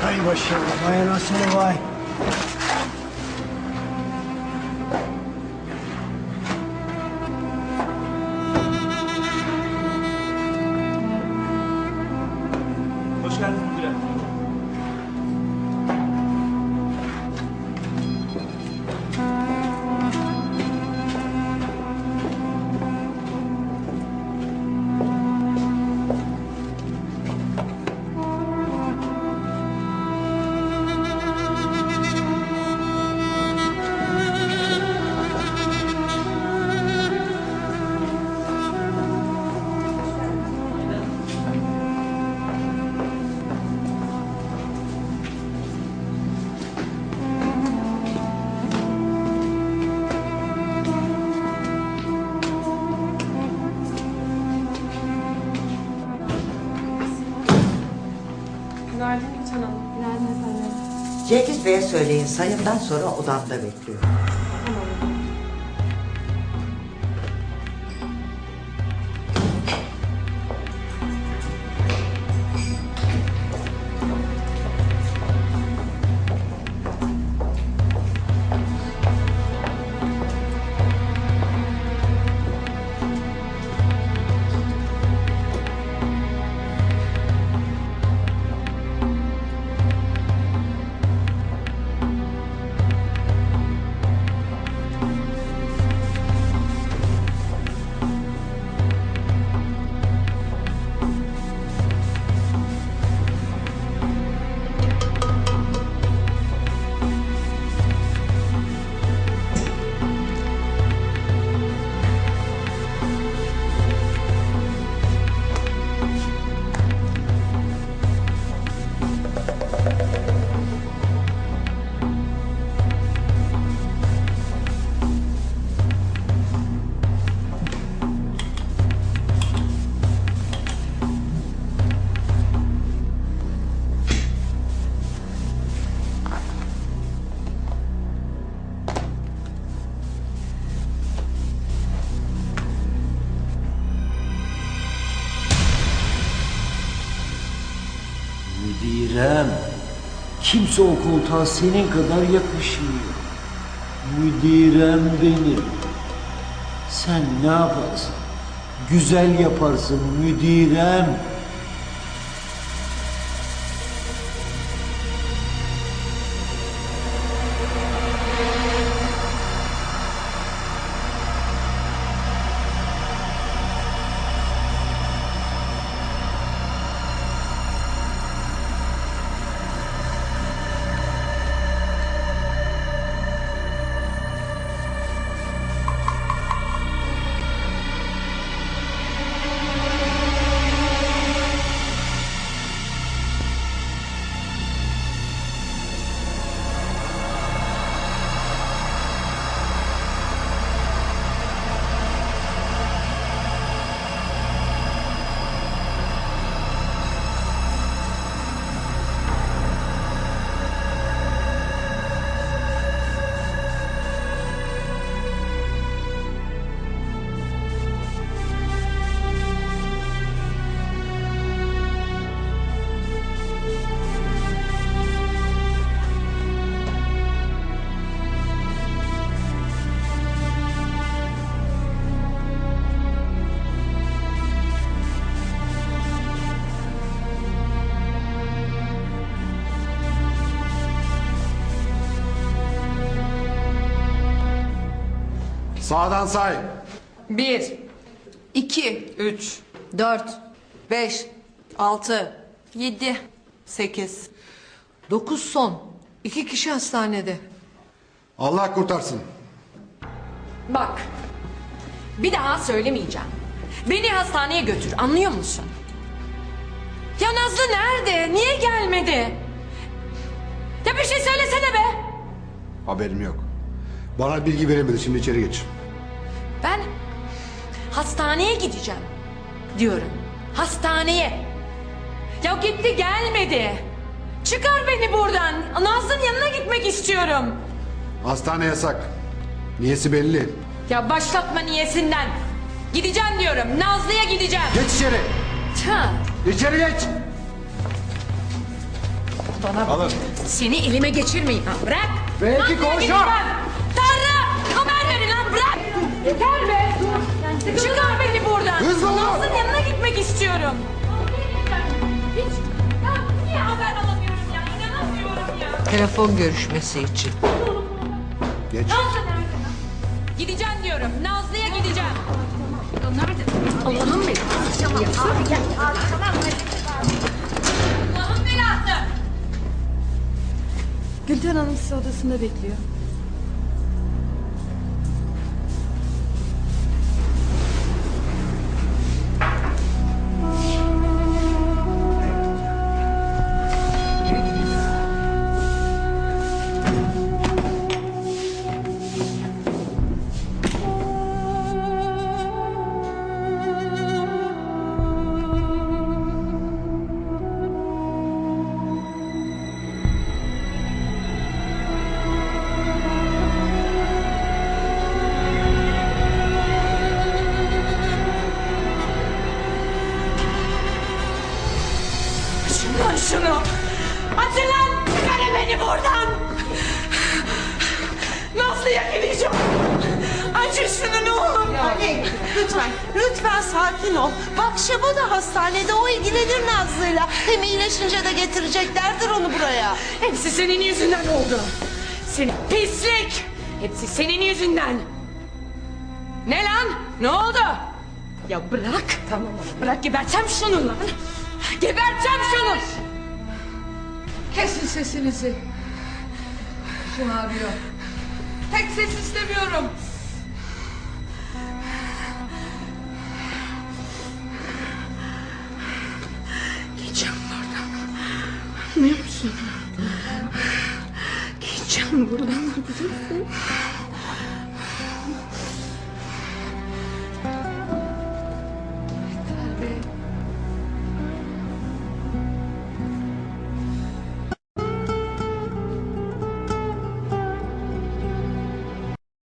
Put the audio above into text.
かりましお前のせいは Günaydın Gülcan Hanım. Günaydın efendim. Cengiz Bey'e söyleyin sayımdan sonra odamda bekliyor. Kimse o koltuğa senin kadar yakışmıyor. Müdirem benim. Sen ne yaparsın? Güzel yaparsın müdirem. Sağdan say. Bir, iki, üç, dört, Beş, altı, Yedi. sekiz, dokuz son. İki kişi hastanede. Allah kurtarsın. Bak. Bir daha söylemeyeceğim. Beni hastaneye götür anlıyor musun? Ya Nazlı nerede? Niye gelmedi? Ya bir şey söylesene be. Haberim yok. Bana bilgi veremedi. Şimdi içeri geç. Hastaneye gideceğim diyorum. Hastaneye. Ya gitti gelmedi. Çıkar beni buradan. Nazlı'nın yanına gitmek istiyorum. Hastane yasak. Niyesi belli. Ya başlatma niyesinden. Gideceğim diyorum. Nazlı'ya gideceğim. Geç içeri. Tüh. İçeri geç. Alın. Seni elime geçirmeyeyim ha. Bırak. Belki gideceğim. Tanrı haber verin lan bırak. Yeter be. Çıkar beni buradan. Hızlı olun. Nazlı'nın yanına gitmek istiyorum. Hiç. Ya niye haber alamıyorum ya? İnanamıyorum ya. Telefon görüşmesi için. Geç. Nazlı nerede? Gideceğim diyorum. Nazlı'ya gideceğim. Ya nerede? Allah'ım benim. Allah'ım belası. Gülten Hanım sizi odasında bekliyor. Lütfen, lütfen sakin ol. Bak Şebo da hastanede, o ilgilenir Nazlı'yla. Hem iyileşince de getireceklerdir onu buraya. Hepsi senin yüzünden oldu. Senin pislik. Hepsi senin yüzünden. Ne lan? Ne oldu? Ya bırak. Tamam Bırak geberteceğim şunu lan. Geberteceğim şunu. Kesin sesinizi. Kim arıyor? Tek ses istemiyorum. Anlıyor musun? Gideceğim buradan. Gideceksin.